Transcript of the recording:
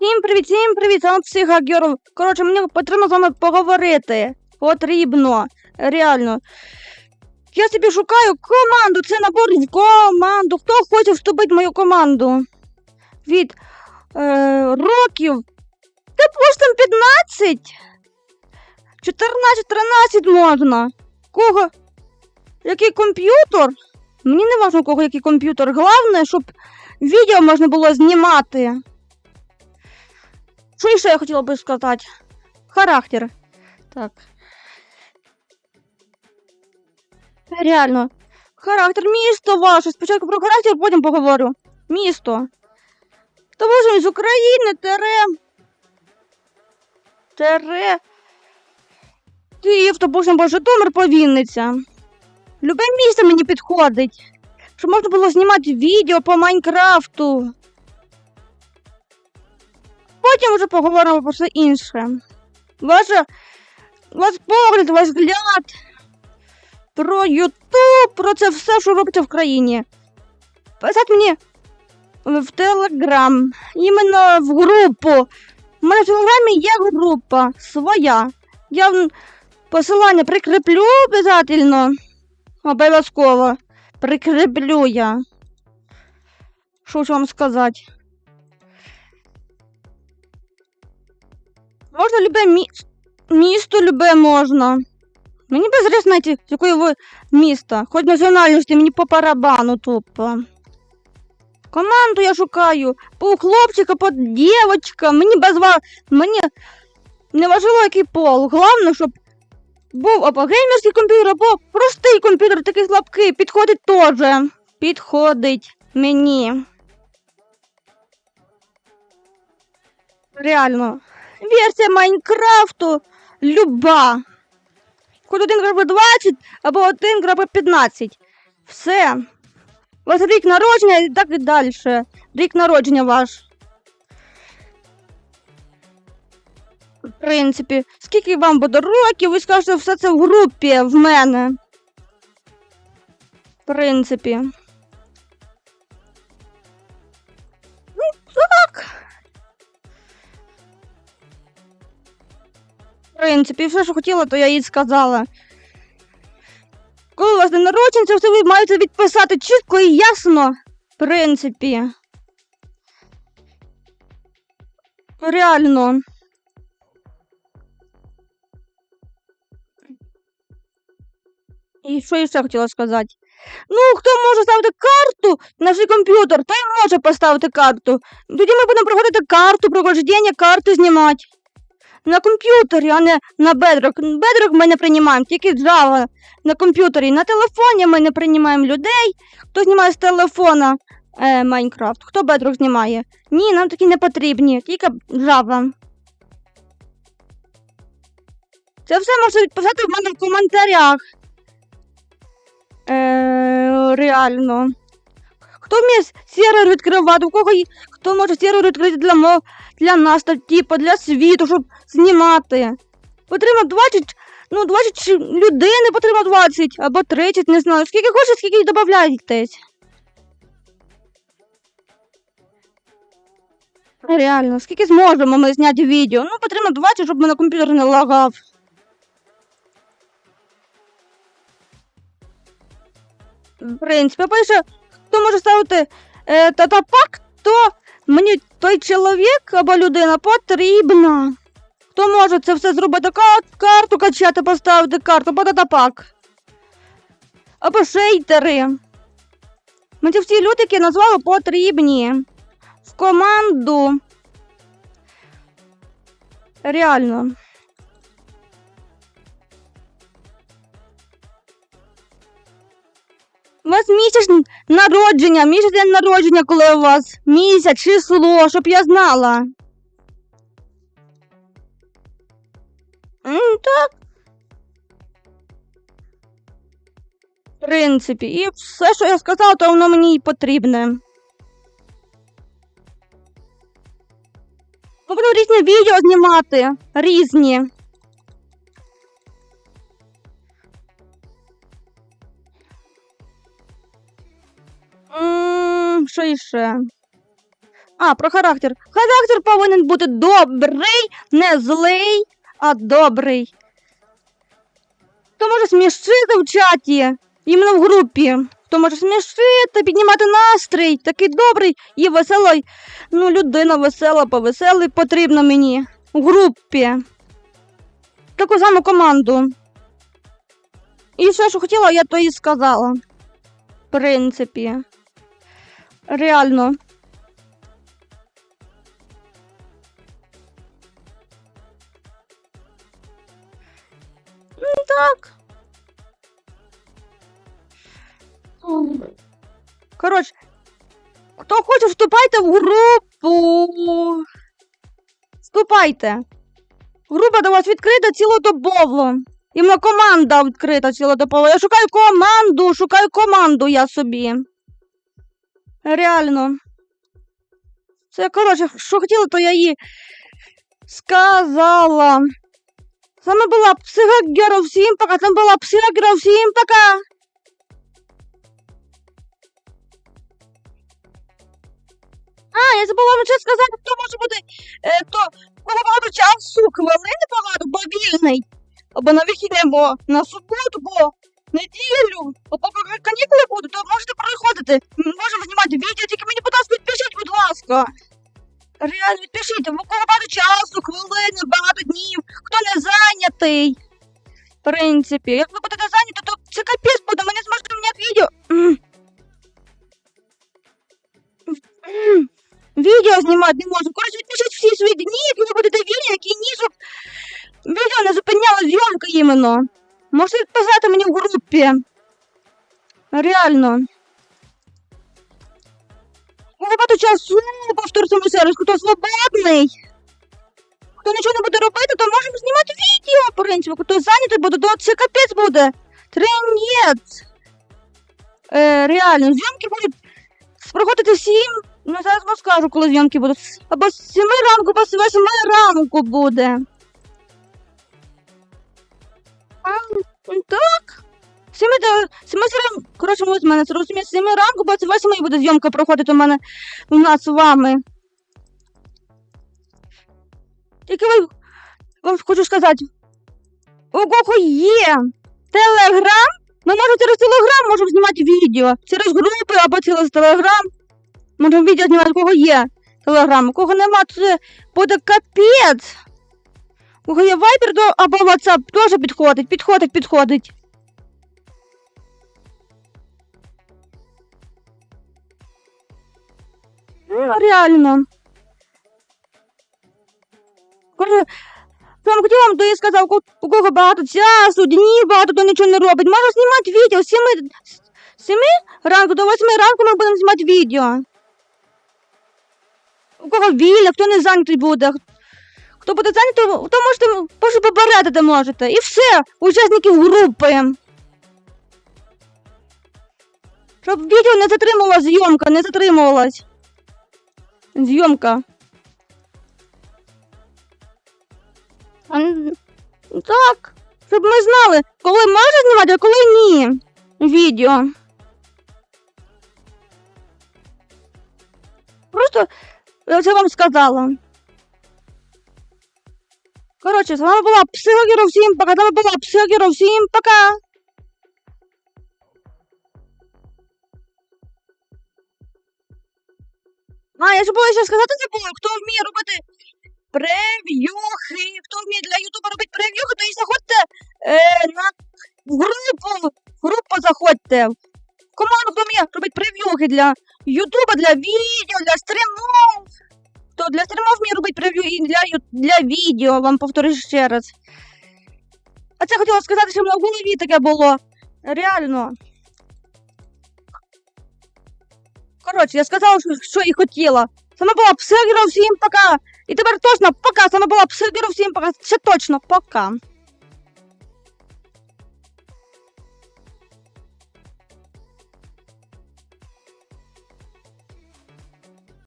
Всім привіт, всім привіт, саме психагерл. Коротше, мені потрібно з вами поговорити. Потрібно. Реально. Я собі шукаю команду. Це набор в команду. Хто хоче вступити в мою команду? Від е, років. Допустим, 15. 14-13 можна. Кого? Який комп'ютер? Мені не важливо, кого який комп'ютер. Головне, щоб відео можна було знімати. Що ще я хотіла би сказати? Характер. Так. Реально. Характер, місто ваше. Спочатку про характер, потім поговорю. Місто. Тому що з України тере. Тере. Київ, то потім бо Житомир повінниця. Любе місце мені підходить. Щоб можна було знімати відео по Майнкрафту. Потім вже поговоримо про все інше. Ваша, ваш погляд, ваш взгляд про Ютуб, про це все, що робиться в країні. Писати мені в Телеграм, іменно в групу. У мене в Телеграмі є група своя. Я посилання прикріплю обов'язково. Обов'язково. Прикріплю я. Що ж вам сказати? Можна любе мі... місто любе можна. Мені без різниці, з якої ви міста. Хоч національності, мені по барабану тупо. Команду я шукаю. По хлопчика, по дівчинка. Мені без ва... Мені не важливо, який пол. Головне, щоб був або геймерський комп'ютер, або простий комп'ютер, такий слабкий. Підходить теж. Підходить мені. Реально. Версія Майнкрафту люба. Хоч 1.20 або 1.15. Все. У вас рік народження і так і далі. Рік народження ваш. В принципі, скільки вам буде років, ви скажете все це в групі в мене. В принципі. Принципі, все, що хотіла, то я їй сказала. Коли у вас день народження, все ви маєте відписати чітко і ясно. В принципі. Реально. І що я ще хотіла сказати? Ну, хто може ставити карту на свій комп'ютер, той може поставити карту. Тоді ми будемо проходити карту, проходження карти знімати. На комп'ютері, а не на Bedrock. Bedrock ми не приймаємо, тільки Java на комп'ютері. На телефоні ми не приймаємо людей. Хто знімає з телефона е, Майнкрафт? Хто Bedrock знімає? Ні, нам такі не потрібні, тільки Java. Це все можна відписати в мене в коментарях. Е, реально. Хто вміє сервер відкривати? У кого є- хто може сервер відкрити для мо... для нас, та, типу, для світу, щоб знімати? Потрібно 20, ну 20 людей не потрібно 20 або 30, не знаю. Скільки хочете, скільки й додаєтесь. Реально, скільки зможемо ми зняти відео? Ну, потрібно 20, щоб мене комп'ютер не лагав. В принципі, перше, хто може ставити е, татапак, то мені той чоловік або людина потрібна. Хто може це все зробити? Ка- карту качати, поставити карту, по татапак. Або шейтери. Мені всі люди, які я назвала, потрібні. В команду. Реально. У вас місяць народження, місяць день народження, коли у вас місяць, число, щоб я знала. М, так. В принципі, і все, що я сказала, то воно мені і потрібне. Ми будемо різні відео знімати. Різні. Що іще? А, про характер. Характер повинен бути добрий, не злий, а добрий. Хто може смішити в чаті, іменно в групі. Хто може смішити, піднімати настрій, такий добрий і веселий. Ну, людина весела, повеселий потрібно мені в групі. Таку саму команду. І все, що хотіла, я то і сказала. В принципі. Реально. Ну, Так. Коротше, хто хоче, вступайте в групу. Вступайте. Група до вас відкрита цілодобово. Іменно команда відкрита цілодобово. Я шукаю команду, шукаю команду я собі. Реально. Це, коротше, що хотіла, то я їй сказала. Саме була психогера, всім пока. Там була психогера, всім пока. А, я забула вам ще сказати, хто може бути, е, хто кого часу, хвилини багато, бо вільний. Або на вихідне, бо на суботу, бо неділю, поки канікули будуть, то можете приходити. Ми можемо знімати відео, тільки мені, будь ласка, відпишіть, будь ласка. Реально відпишіть, бо кого багато часу, хвилини, багато днів, хто не зайнятий. В принципі, як ви будете зайняті, то це капець буде, ми не зможемо зняти відео. Відео знімати не можу. Коротше, відпишіть всі свої дні, які ви будете вільні, які ні, щоб відео не зупиняла зйомка іменно. Можете відписати мені в групі. Реально. Ну, Багато часу повтор цьому сервісу, хто свободний. Хто нічого не буде робити, то можемо знімати відео, в принципі. Хто зайнятий буде, то це капець буде. Тринець. Е, реально, зйомки будуть проходити сім. Ну, зараз вам скажу, коли зйомки будуть. Або з 7 ранку, або з 8 ранку буде. Так. 7 до 7 ранку. Коротше, ось в мене це розуміє, з 7 ранку, бо з 8 буде зйомка проходити у мене у нас з вами. Тільки ви вам хочу сказати. У кого є телеграм, ми можемо через телеграм можемо знімати відео. Через групи або через телеграм. Можемо відео знімати, у кого є телеграм. У кого нема, це буде капець. У кого є вайбер то, або WhatsApp теж підходить, підходить, підходить. Ну, реально. Що вам хотіла, то я сказав, у кого багато часу, днів багато, то нічого не робить. Можна знімати відео з 7, з 7 ранку до 8 ранку ми будемо знімати відео. У кого вільно, хто не зайнятий буде. Хто буде зайнятий, то можете просто попередити можете. І все, учасників групи. Щоб відео не затримувала зйомка, не затримувалась. Зйомка. Так. Щоб ми знали, коли можна знімати, а коли ні. Відео. Просто я це вам сказала. Коротше, з вами була Психогіро, всім пока. З вами була Психогіро, всім пока. А, я забула ще сказати забула, хто вміє робити прев'юхи, хто вміє для Ютуба робити прев'юхи, то і заходьте е, на групу, групу заходьте. Команду, хто вміє робити прев'юхи для Ютуба, для відео, для стрімов. То для стрімов мені робить прев'ю і для, для відео, вам повторю ще раз. А це хотіла сказати, що в мене в голові таке було. Реально. Коротше, я сказала, що, і хотіла. Саме була психіро, всім пока. І тепер точно пока. Саме була психіро, всім пока. Ще точно пока.